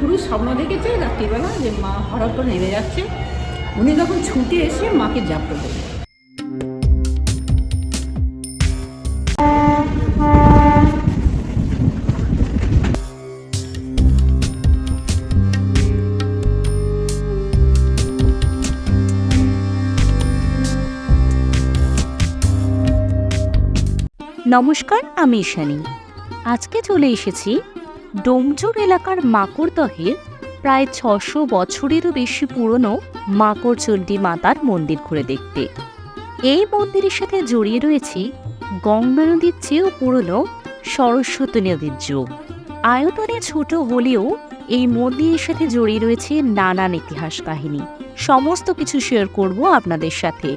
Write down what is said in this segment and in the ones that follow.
পুরুষ স্বপ্ন দেখেছে রাত্রিবেলা যে মা হঠাৎ করে নেমে যাচ্ছে। উনি যখন ছুটে এসে মাকে জাপড়ে দেবেন নমস্কার, আমি ঈশানী। আজকে চলে এসেছি ডোমজুর এলাকার মাকড়দহের প্রায় ছশো বছরেরও বেশি পুরনো মাকড়চণ্ডী মাতার মন্দির ঘুরে দেখতে। এই মন্দিরের সাথে জড়িয়ে রয়েছে গঙ্গা নদীর চেয়েও পুরনো সরস্বতী নদীর যুগ। আয়তনে ছোট হলেও এই মন্দিরের সাথে জড়িয়ে রয়েছে নানান ইতিহাস কাহিনী। সমস্ত কিছু শেয়ার করব আপনাদের সাথে।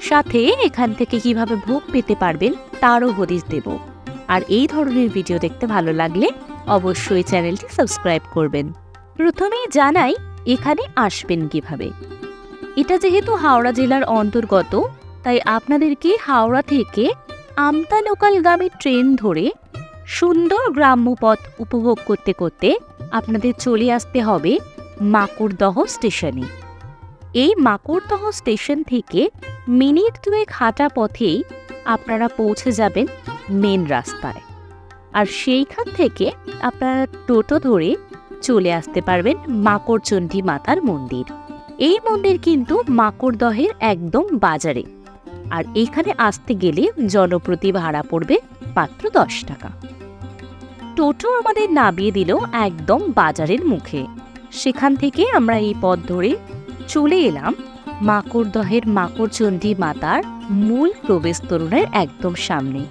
সাথে এখান থেকে কীভাবে ভোগ পেতে পারবেন তারও হদিশ দেব। আর এই ধরনের ভিডিও দেখতে ভালো লাগলে অবশ্যই চ্যানেলটি সাবস্ক্রাইব করবেন। প্রথমেই জানাই, এখানে আসবেন কীভাবে? এটা যেহেতু হাওড়া জেলার অন্তর্গত, তাই আপনাদেরকে হাওড়া থেকে আমতা লোকালগামী ট্রেন ধরে সুন্দর গ্রাম্য পথ উপভোগ করতে করতে আপনাদের চলে আসতে হবে মাকুড়দহ স্টেশনে। এই মাকুড়দহ স্টেশন থেকে মিনিট দুয়েক হাঁটা পথেই আপনারা পৌঁছে যাবেন মেন রাস্তায়। আর সেইখান থেকে আপনারা টোটো ধরে চলে আসতে পারবেন মাকড়চণ্ডী মাতার মন্দির। এই মন্দির কিন্তু মাকড়দহের একদম বাজারে। আর এখানে আসতে গেলে জনপ্রতি ভাড়া পড়বে মাত্র দশ টাকা। টোটো আমাদের নামিয়ে দিল একদম বাজারের মুখে। সেখান থেকে আমরা এই পথ ধরে চলে এলাম মাকড়দহের মাকড়চণ্ডী মাতার মূল প্রবেশ তোরণের একদম সামনে।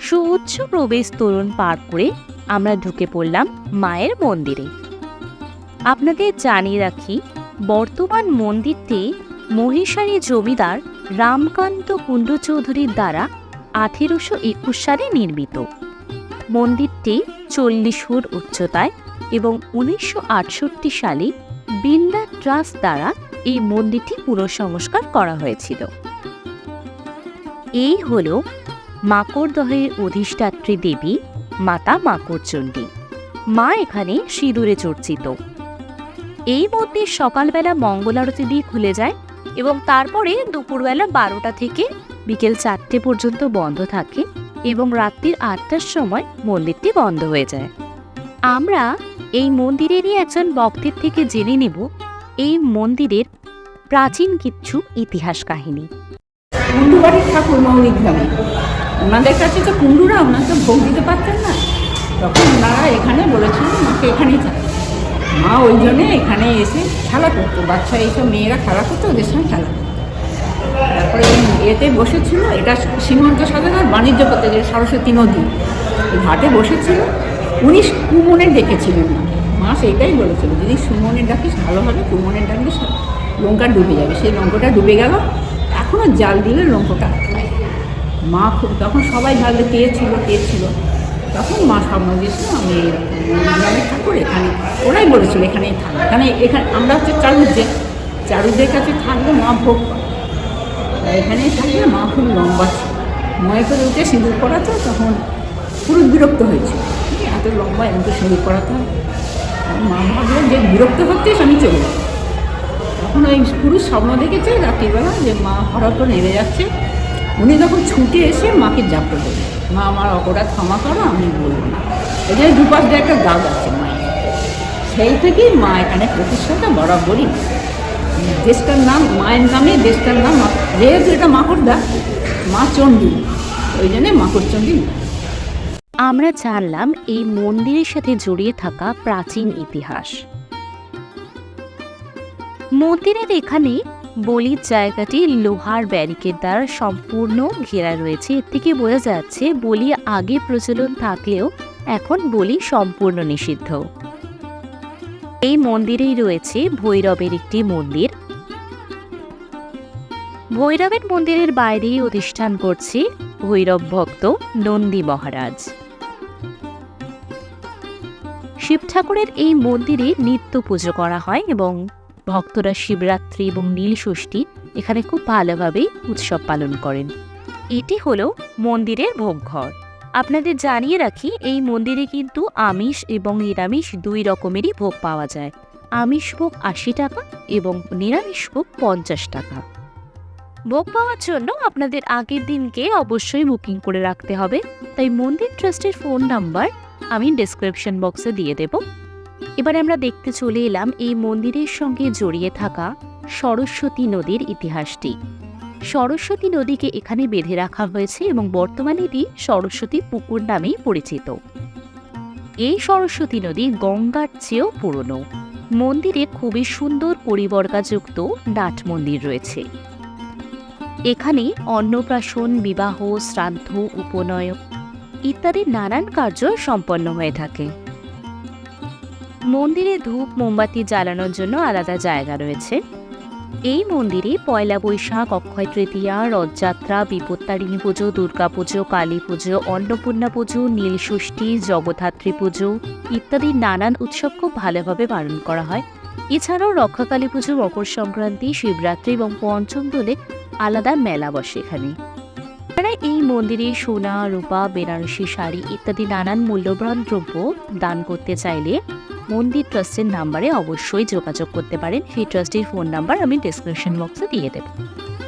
সুউচ্চ প্রবেশ তোরণ পার করে আমরা ঢুকে পড়লাম মায়ের মন্দিরে। আপনাদের জানিয়ে রাখি, বর্তমান মন্দিরটি মহিষারী জমিদার রামকান্ত কুণ্ডু চৌধুরীর দ্বারা আঠেরোশো একুশ সালে নির্মিত। মন্দিরটি চল্লিশ ফুট উচ্চতায় এবং উনিশশো আটষট্টি সালে বিন্দা ট্রাস্ট দ্বারা এই মন্দিরটি পুনঃসংস্কার করা হয়েছিল। এই হল মাকড়দহের অধিষ্ঠাত্রী দেবী মাতা মাকড়চণ্ডী। মা এখানে সিঁদুরে চর্চিত। এই মন্দির সকালবেলা মঙ্গল আরতি দিয়ে খুলে যায় এবং তারপরে দুপুরবেলা বারোটা থেকে বিকেল চারটে পর্যন্ত বন্ধ থাকে এবং রাত্রির আটটার সময় মন্দিরটি বন্ধ হয়ে যায়। আমরা এই মন্দিরেরই একজন ভক্তের থেকে জেনে নেব এই মন্দিরের প্রাচীন কিছু ইতিহাস কাহিনী। ঠাকুর ওনাদের কাছে তো কুণ্ডুরা তো ভোগ দিতে পারতেন না। তখন ওনারা এখানে বলেছিলেন মাকে এখানেই থাকে। মা ওই জন্যে এখানে এসে খেলা করতো। বাচ্চা এইসব মেয়েরা খেলা করতো, ওদের সঙ্গে খেলা করতো। তারপরে এতে বসেছিল, এটা সীমন্ত সাধনার বাণিজ্য করতে যে সরস্বতী নদী। ঘাটে বসেছিল, উনি কুমনের ডেকেছিলেন মা সেইটাই বলেছিল, যদি সুমনের ডাকিস, ভালো হবে কুমনের ডাকিস লঙ্কা ডুবে যাবে। সেই লঙ্কাটা ডুবে গেল এখনও জাল দিলে লঙ্কাটা মা খুব তখন সবাই ভাবলে কে ছিল কে ছিল। তখন মা স্বপ্ন দিয়েছিল আমি গ্রামের ঠাকুর, এখানে ওরাই বলেছিল, এখানেই থাকবে এখানে এখানে আমরা হচ্ছে চারুজ্জে চারুদের কাছে থাকলে মা ভোগ এখানেই থাকলে মা খুব লম্বা ছিল। ময়ে করে উঠে সিঁদুর করাতো তখন পুরো বিরক্ত হয়েছিল এই এত লম্বা এমনকি সিঁদুর করাতে মা ভাবলো যে, বিরক্ত হচ্ছিস, আমি চলে যাব। তখন ওই পুরুষ স্বপ্ন দেখেছে রাত্রিবেলা যে মা হঠাৎ করে নেমে যাচ্ছে। উনি তখন ছুটে এসে মাকে জাপড়ে দেবেন মা, আমার অপরাধ ক্ষমা করো, আমি বলব না। এই যে দুপাশ দিয়ে একটা দাগ আছে মায়ের। সেই থেকেই মা এখানে প্রতিষ্ঠাটা বরাবরই দেশটার নাম, মায়ের নামে দেশটার নাম যেহেতু এটা মাকড়দা, মা চণ্ডী, ওই জন্যে মাকড়চণ্ডী আমরা জানলাম এই মন্দিরের সাথে জড়িয়ে থাকা প্রাচীন ইতিহাস। মন্দিরের এখানে বলির জায়গাটি লোহার ব্যারিকেড দ্বারা সম্পূর্ণ ঘেরা রয়েছে। এর থেকে বোঝা যাচ্ছে, বলি আগে প্রচলন থাকলেও এখন বলি সম্পূর্ণ নিষিদ্ধ। এই মন্দিরেই রয়েছে ভৈরবের একটি মন্দির। ভৈরবের মন্দিরের বাইরেই অধিষ্ঠান করছে ভৈরব ভক্ত নন্দী মহারাজ। শিব ঠাকুরের এই মন্দিরে নিত্য পুজো করা হয় এবং ভক্তরা শিবরাত্রি এবং নীল ষষ্ঠী এখানে খুব ভালোভাবেই উৎসব পালন করেন। এটি হলো মন্দিরের ভোগঘর। আপনাদের জানিয়ে রাখি, এই মন্দিরে কিন্তু আমিষ এবং নিরামিষ দুই রকমেরই ভোগ পাওয়া যায়। আমিষ ভোগ আশি টাকা এবং নিরামিষ ভোগ পঞ্চাশ টাকা। ভোগ পাওয়ার জন্য আপনাদের আগের দিনকে অবশ্যই বুকিং করে রাখতে হবে। তাই মন্দির ট্রাস্টের ফোন নাম্বার আমি ডেসক্রিপশন বক্সে দিয়ে দেব। এবার আমরা দেখতে চলে এলাম এই মন্দিরের সঙ্গে জড়িয়ে থাকা সরস্বতী নদীর ইতিহাসটি। সরস্বতী নদীকে এখানে বেঁধে রাখা হয়েছে এবং বর্তমানে এটি সরস্বতী পুকুর নামেই পরিচিত। এই সরস্বতী নদী গঙ্গার চেয়েও পুরনো। মন্দিরে খুবই সুন্দর পরিবর্গাযুক্ত নাট মন্দির রয়েছে। এখানে অন্নপ্রাশন, বিবাহ, শ্রাদ্ধ, উপনয়ন ইত্যাদি নানান কার্য সম্পন্ন হয়ে থাকে। মন্দিরে ধূপ, মোমবাতি জ্বালানোর জন্য আলাদা জায়গা রয়েছে। এই মন্দিরে পয়লা বৈশাখ, অক্ষয় তৃতীয়া, রথযাত্রা, বিপত্তারিণী পুজো দুর্গাপুজো কালী পুজো, অন্নপূর্ণা পুজো নীলষষ্ঠী জগদ্ধাত্রী পুজো ইত্যাদি নানান উৎসব খুব ভালোভাবে পালন করা হয়। এছাড়াও রক্ষাকালী পুজো, মকর সংক্রান্তি, শিবরাত্রি এবং পঞ্চম দোলে আলাদা মেলা বসে এখানে। মন্দিরে সোনা, রূপা, বেনারসি শাড়ি ইত্যাদি নানান মূল্যবান দ্রব্য দান করতে চাইলে মন্দির ট্রাস্টের নাম্বারে অবশ্যই যোগাযোগ করতে পারেন। সেই ট্রাস্টের ফোন নাম্বার আমি ডিসক্রিপশন বক্সে দিয়ে দেব।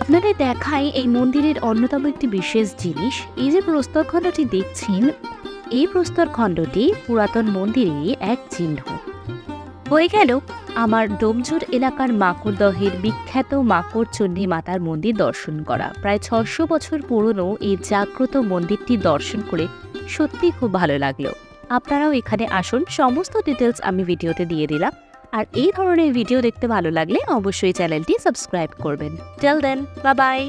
আপনাদের দেখাই এই মন্দিরের অন্যতম একটি বিশেষ জিনিস। এই যে প্রস্তরখণ্ডটি দেখছেন, এই প্রস্তরখণ্ডটি পুরাতন মন্দিরেরই এক চিহ্ন। হয়ে গেল আমার ডোমজুর এলাকার মাকড়দহের বিখ্যাত মাকড় চণ্ডী মাতার মন্দির দর্শন করা। প্রায় ছশো বছর পুরনো এই জাগ্রত মন্দিরটি দর্শন করে সত্যি খুব ভালো লাগল। আপনারাও এখানে আসুন, সমস্ত ডিটেলস আমি ভিডিওতে দিয়ে দিলাম। আর এই ধরনের ভিডিও দেখতে ভালো লাগলে অবশ্যই চ্যানেলটি সাবস্ক্রাইব করবেন। টেল দেন বা বাই